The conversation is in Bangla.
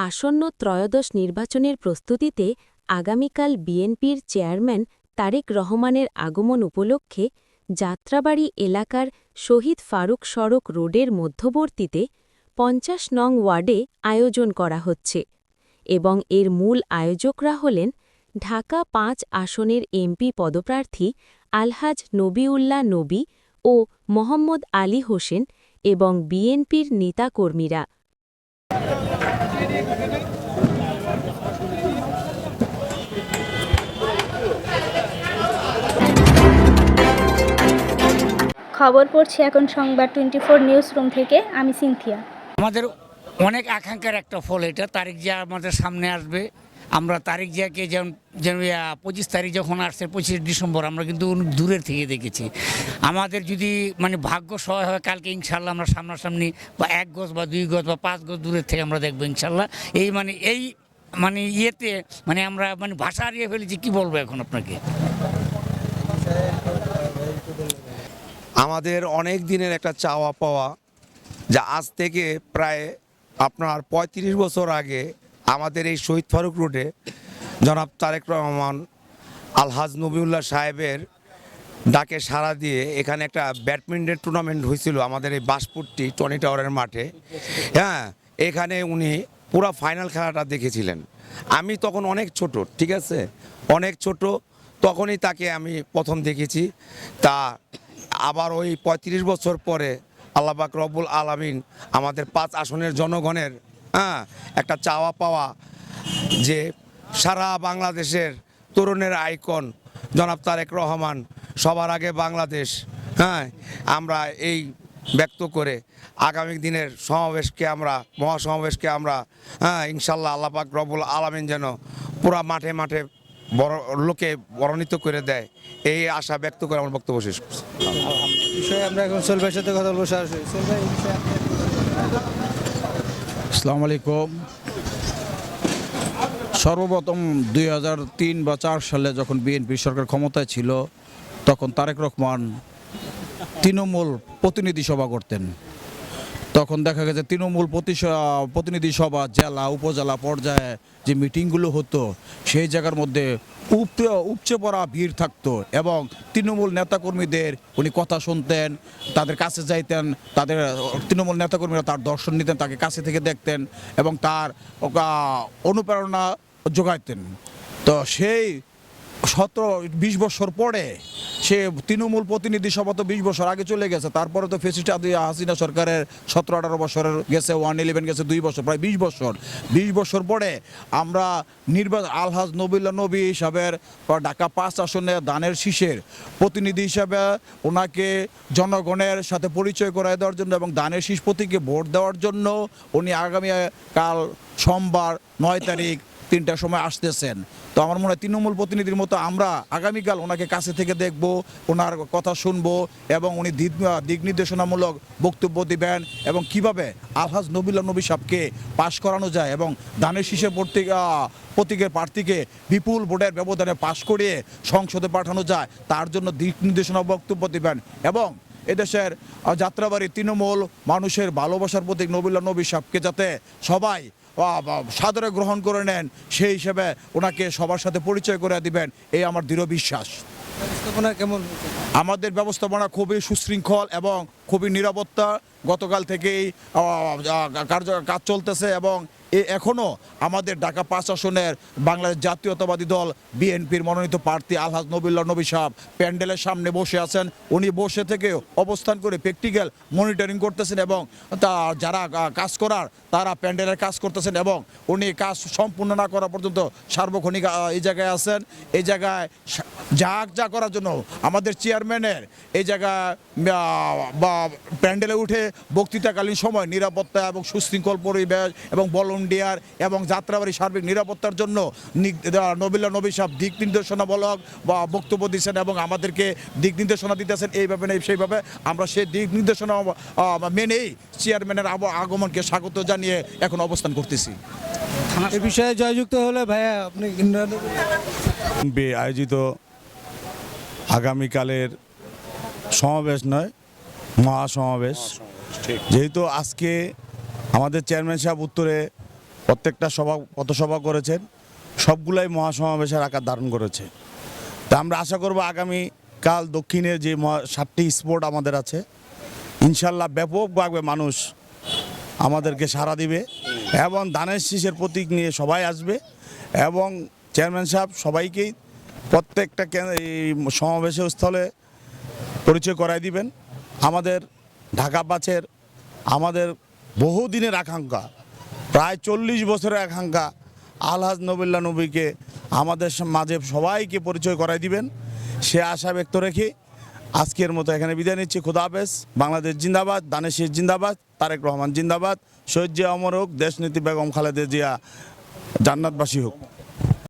আসন্ন ত্রয়োদশ নির্বাচনের প্রস্তুতিতে আগামীকাল বিএনপির চেয়ারম্যান তারেক রহমানের আগমন উপলক্ষে যাত্রাবাড়ি এলাকার শহীদ ফারুক সড়ক রোডের মধ্যবর্তীতে পঞ্চাশ নং ওয়ার্ডে আয়োজন করা হচ্ছে এবং এর মূল আয়োজকরা হলেন ঢাকা পাঁচ আসনের এমপি পদপ্রার্থী আলহাজ নবিউল্লাহ নবী ও মোহাম্মদ আলী হোসেন এবং বিএনপির নেতাকর্মীরা। খবর পড়ছি এখন সংবাদ টোয়েন্টি ফোর নিউজ রুম থেকে। আমি সিনথিয়া। আমাদের অনেক আকাঙ্ক্ষার একটা ফল এটা। তারিখ যে আমাদের সামনে আসবে আমরা তারিখ জিয়াকে যেমন ইয়া, পঁচিশ তারিখ যখন আসছে পঁচিশ ডিসেম্বর আমরা কিন্তু দূরের থেকে দেখেছি। আমাদের যদি মানে ভাগ্য সহায় হয় কালকে ইনশাল্লাহ আমরা সামনাসামনি বা এক গজ বা দুই গজ বা পাঁচ গজ দূরের থেকে আমরা দেখব ইনশাল্লাহ এই মানে এই মানে ইয়েতে মানে আমরা মানে ভাষা হারিয়ে ফেলেছি কি বলব এখন আপনাকে? আমাদের অনেক দিনের একটা চাওয়া পাওয়া যা আজ থেকে প্রায় আপনার ৩৫ বছর আগে আমাদের এই শহীদ ফারুক রোডে জনাব তারেক রহমান আলহাজ নবিউল্লাহ সাহেবের ডাকে সাড়া দিয়ে এখানে একটা ব্যাডমিন্টন টুর্নামেন্ট হয়েছিল আমাদের এই বাসপুরটি টনি টাওয়ারের মাঠে। হ্যাঁ এখানে উনি পুরা ফাইনাল খেলাটা দেখেছিলেন। আমি তখন অনেক ছোট, ঠিক আছে? অনেক ছোট, তখনই তাকে আমি প্রথম দেখেছি। তা আবার ওই পঁয়ত্রিশ বছর পরে আল্লাহবাক রব্বুল আলামিন আমাদের পাঁচ আসনের জনগণের হ্যাঁ একটা চাওয়া পাওয়া যে সারা বাংলাদেশের তরুণের আইকন, জনাব তারেক রহমান, সবার আগে বাংলাদেশ হ্যাঁ আমরা এই ব্যক্ত করে আগামী দিনের সমাবেশকে আমরা, মহাসমাবেশকে আমরা হ্যাঁ ইনশাল্লাহ আল্লাপাক রবুল আলামিন যেন পুরা মাঠে মাঠে বড়, লোকে বরণিত করে দেয়। এই আশা ব্যক্ত করে আমার বক্তব্য শেষ করছি। বিষয়ে আমরা এখন সাথে কথা বলব আসসালামু আলাইকুম। সর্বপ্রথম দুই হাজার তিন বা চার সালে যখন বিএনপি সরকার ক্ষমতায় ছিল, তখন তারেক রহমান তৃণমূল প্রতিনিধি সভা করতেন। তখন দেখা গেছে তৃণমূল প্রতিনিধি সভা, জেলা, উপজেলা পর্যায়ে যে মিটিংগুলো হতো, সেই জায়গার মধ্যে উপচে উপচে পড়া ভিড় থাকতো এবং তৃণমূল নেতাকর্মীদের উনি কথা শুনতেন, তাদের কাছে যাইতেন, তাদের, তৃণমূল নেতাকর্মীরা তার দর্শন নিতেন, তাকে কাছে থেকে দেখতেন এবং তার অনুপ্রেরণা যোগাইতেন। তো সেই সতেরো, বিশ বছর পরে সে তৃণমূল প্রতিনিধি সভা তো বিশ বছর আগে চলে গেছে, তারপরে তো ফেসিস্ট হাসিনা সরকারের সতেরো, আঠারো বছরের গেছে, ওয়ান ইলেভেন গেছে দুই বছর, প্রায় বিশ বছর। বিশ বছর পরে আমরা নির্বাচন, আলহাজ নবিল্লা নবী হিসাবের ঢাকা পাঁচ আসনে দানের শীষের প্রতিনিধি হিসাবে ওনাকে জনগণের সাথে পরিচয় করায় দেওয়ার জন্য এবং দানের শীষ প্রতীকে ভোট দেওয়ার জন্য উনি আগামী কাল সোমবার নয় তারিখ তিনটার সময় আসতেছেন। তো আমার মনে হয় তৃণমূল প্রতিনিধির মতো আমরা আগামীকাল ওনাকে কাছে থেকে দেখব, ওনার কথা শুনব এবং উনি দিক নির্দেশনামূলক বক্তব্য দিবেন এবং কীভাবে আলহাজ নবীল্লা নবী সাহকে পাশ করানো যায় এবং দানের শীষে প্রতীক প্রতীকের প্রার্থীকে বিপুল ভোটের ব্যবধানে পাশ করিয়ে সংসদে পাঠানো যায়, তার জন্য দিক নির্দেশনা বক্তব্য দিবেন এবং এদেশের যাত্রাবাড়ি তৃণমূল মানুষের ভালোবাসার প্রতীক নবীল্লা নবী সাহকে যাতে সবাই সাদরে গ্রহণ করে নেন সেই হিসেবে ওনাকে সবার সাথে পরিচয় করে দিবেন এই আমার দৃঢ় বিশ্বাস। আমাদের ব্যবস্থাপনা খুবই সুশৃঙ্খল এবং খুবই নিরাপত্তা গতকাল থেকেই কার্য, কাজ চলতেছে এবং এ এখনও আমাদের ঢাকা পাঁচ আসনের বাংলাদেশ জাতীয়তাবাদী দল বিএনপির মনোনীত প্রার্থী আলহাজ নবিল্লা নবী সাহেব প্যান্ডেলের সামনে বসে আছেন। উনি বসে থেকে অবস্থান করে প্র্যাকটিক্যাল মনিটরিং করতেছেন এবং তা, যারা কাজ করার তারা প্যান্ডেলের কাজ করতেছেন এবং উনি কাজ সম্পূর্ণ না করা পর্যন্ত সার্বক্ষণিক এই জায়গায় আছেন। এই জায়গায় সা- যা যা করার জন্য আমাদের চেয়ারম্যানের এই জায়গায় বা প্যান্ডেলে উঠে বক্তৃতাকালীন সময় নিরাপত্তা এবং সুশৃঙ্খল পরিবেশ এবং ভলন্টিয়ার এবং যাত্রাবাড়ি সার্বিক নিরাপত্তার জন্য নবিল্লা নবী সাহেব দিক নির্দেশনামূলক বা বক্তব্য দিচ্ছেন এবং আমাদেরকে দিক নির্দেশনা দিতেছেন এইভাবে নেই সেইভাবে আমরা সেই দিক নির্দেশনা মেনেই চেয়ারম্যানের আব- আগমনকে স্বাগত জানিয়ে এখন অবস্থান করতেছি। এই বিষয়ে জয়যুক্ত হলে ভাইয়া আপনি আয়োজিত আগামীকালের সমাবেশ নয় মহাসমাবেশ। যেহেতু আজকে আমাদের চেয়ারম্যান সাহেব উত্তরে প্রত্যেকটা সভা পথসভা করেছেন সবগুলাই মহাসমাবেশের আকার ধারণ করেছে। তা আমরা আশা করব আগামী কাল দক্ষিণে যে সাতটি স্পোর্ট আমাদের আছে ইনশাল্লাহ ব্যাপকভাবে মানুষ আমাদেরকে সাড়া দিবে এবং ধানের শীষের প্রতীক নিয়ে সবাই আসবে এবং চেয়ারম্যান সাহেব সবাইকেই প্রত্যেকটা সমাবেশের স্থলে পরিচয় করাই দিবেন। আমাদের ঢাকা পাঁচের আমাদের বহুদিনের আকাঙ্ক্ষা, প্রায় চল্লিশ বছরের আকাঙ্ক্ষা আলহাজ নবিল্লা নবীকে আমাদের মাঝে সবাইকে পরিচয় করাই দিবেন। সে আশা ব্যক্ত রেখে আজকের মতো এখানে বিদায় নিচ্ছি। হাফেজ। বাংলাদেশ জিন্দাবাদ দানেশের জিন্দাবাদ, তারেক রহমান জিন্দাবাদ। শহীদ জিয়া অমর হোক দেশনীতি বেগম খালেদা জিয়া জান্নাতবাসী হোক।